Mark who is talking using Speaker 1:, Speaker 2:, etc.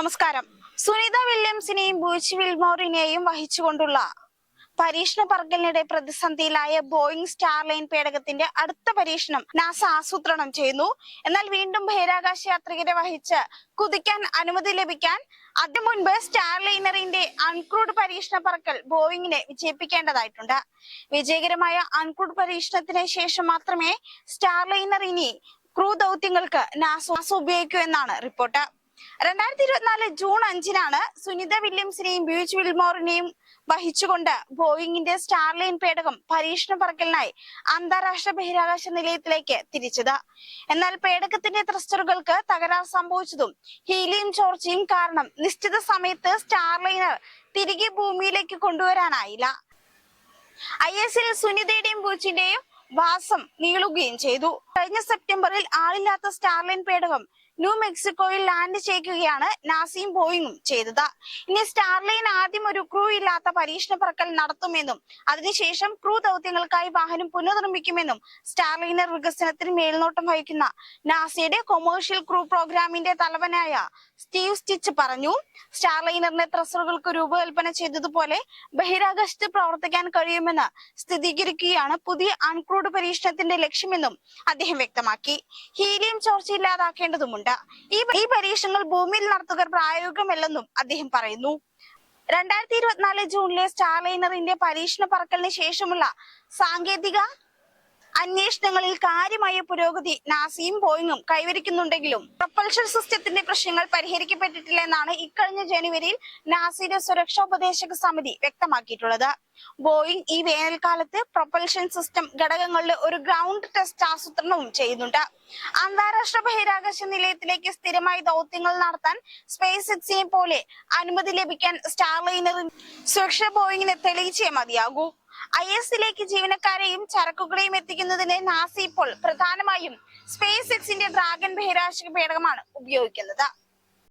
Speaker 1: നമസ്കാരം. സുനിത വില്യംസിനെയും ബൂച്ച് വിൽമോറിനെയും വഹിച്ചുകൊണ്ടുള്ള പരീക്ഷണ പറക്കലിനിടെ പ്രതിസന്ധിയിലായ Boeing Starline പേടകത്തിന്റെ അടുത്ത പരീക്ഷണം നാസ ആസൂത്രണം ചെയ്യുന്നു. എന്നാൽ വീണ്ടും ബഹിരാകാശ യാത്രികരെ വഹിച്ച് കുതിക്കാൻ അനുമതി ലഭിക്കാൻ അതിനു മുൻപ് സ്റ്റാർലൈനറിന്റെ അൺക്രൂഡ് പരീക്ഷണ പറക്കൽ ബോയിങ്ങിനെ വിജയിപ്പിക്കേണ്ടതായിട്ടുണ്ട്. വിജയകരമായ അൺക്രൂഡ് പരീക്ഷണത്തിന് ശേഷം മാത്രമേ സ്റ്റാർലൈനർ ഇനി ക്രൂ ദൗത്യങ്ങൾക്ക് നാസ ഉപയോഗിക്കൂ എന്നാണ് റിപ്പോർട്ട്. രണ്ടായിരത്തി ഇരുപത്തിനാല് ജൂൺ അഞ്ചിനാണ് സുനിത വില്യംസിനെയും ബ്യൂച്ച് വിൽമോറിനെയും വഹിച്ചുകൊണ്ട് ബോയിങ്ങിന്റെ സ്റ്റാർലൈൻ പേടകം പരീക്ഷണ പറക്കലിനായി അന്താരാഷ്ട്ര ബഹിരാകാശ നിലയത്തിലേക്ക് തിരിച്ചത്. എന്നാൽ പേടകത്തിന്റെ ത്രസ്റ്ററുകൾക്ക് തകരാർ സംഭവിച്ചതും ഹീലിയം ചോർച്ചയും കാരണം നിശ്ചിത സമയത്ത് സ്റ്റാർലൈനർ തിരികെ ഭൂമിയിലേക്ക് കൊണ്ടുവരാനായില്ല. ഐ എസിൽ സുനിതയുടെയും ബൂച്ചിന്റെയും വാസം നീളുകയും ചെയ്തു. കഴിഞ്ഞ സെപ്റ്റംബറിൽ ആളില്ലാത്ത സ്റ്റാർലൈൻ പേടകം ന്യൂ മെക്സിക്കോയിൽ ലാൻഡ് ചെയ്യുകയാണ് നാസിയും ബോയിങ്ങും ചെയ്തത്. ഇനി സ്റ്റാർലൈൻ ആദ്യം ഒരു ക്രൂ ഇല്ലാത്ത പരീക്ഷണ പറക്കൽ നടത്തുമെന്നും അതിനുശേഷം ക്രൂ ദൗത്യങ്ങൾക്കായി വാഹനം പുനർനിർമ്മിക്കുമെന്നും സ്റ്റാർലൈനർ വികസനത്തിന് മേൽനോട്ടം വഹിക്കുന്ന നാസയുടെ കൊമേഴ്ഷ്യൽ ക്രൂ പ്രോഗ്രാമിന്റെ തലവനായ സ്റ്റീവ് സ്റ്റിച്ച് പറഞ്ഞു. സ്റ്റാർലൈനറിന്റെ ത്രസറുകൾക്ക് രൂപകൽപ്പന ചെയ്തതുപോലെ ബഹിരാകാശത്ത് പ്രവർത്തിക്കാൻ കഴിയുമെന്ന് സ്ഥിരീകരിക്കുകയാണ് പുതിയ അൺക്രൂഡ് പരീക്ഷണത്തിന്റെ ലക്ഷ്യമെന്നും അദ്ദേഹം വ്യക്തമാക്കി. ഹീലിയം ചോർച്ച ഇല്ലാതാക്കേണ്ടതുണ്ട് ഈ ഈ പരീക്ഷണങ്ങൾ ഭൂമിയിൽ നടത്തുക പ്രായോഗികമല്ലെന്നും അദ്ദേഹം പറയുന്നു. രണ്ടായിരത്തി ഇരുപത്തിനാല് ജൂണിലെ സ്റ്റാർലൈനറിന്റെ പരീക്ഷണ പറക്കലിന് ശേഷമുള്ള സാങ്കേതിക അന്വേഷണങ്ങളിൽ കാര്യമായ പുരോഗതി നാസിയും ബോയിങ്ങും കൈവരിക്കുന്നുണ്ടെങ്കിലും പ്രൊപ്പൽഷൻ സിസ്റ്റത്തിന്റെ പ്രശ്നങ്ങൾ പരിഹരിക്കപ്പെട്ടിട്ടില്ല എന്നാണ് ഇക്കഴിഞ്ഞ ജനുവരിയിൽ നാസിയുടെ സുരക്ഷാ ഉപദേശക സമിതി വ്യക്തമാക്കിയിട്ടുള്ളത്. ബോയിങ് ഈ വേനൽക്കാലത്ത് പ്രൊപ്പൽഷൻ സിസ്റ്റം ഘടകങ്ങളുടെ ഒരു ഗ്രൗണ്ട് ടെസ്റ്റ് ആസൂത്രണവും ചെയ്യുന്നുണ്ട്. അന്താരാഷ്ട്ര ബഹിരാകാശ നിലയത്തിലേക്ക് സ്ഥിരമായി ദൗത്യങ്ങൾ നടത്താൻ സ്പേസ് എക്സിനെ പോലെ അനുമതി ലഭിക്കാൻ സ്റ്റാർലൈനറിൽ സുരക്ഷ ബോയിങ്ങിന് തെളിയിച്ചേ മതിയാകൂ. ഐ എസിലേക്ക് ജീവനക്കാരെയും ചരക്കുകളെയും എത്തിക്കുന്നതിന് നാസി ഇപ്പോൾ പ്രധാനമായും സ്പേസ് എക്സിന്റെ ഡ്രാഗൺ ബഹിരാകാശ പേടകമാണ് ഉപയോഗിക്കുന്നത്.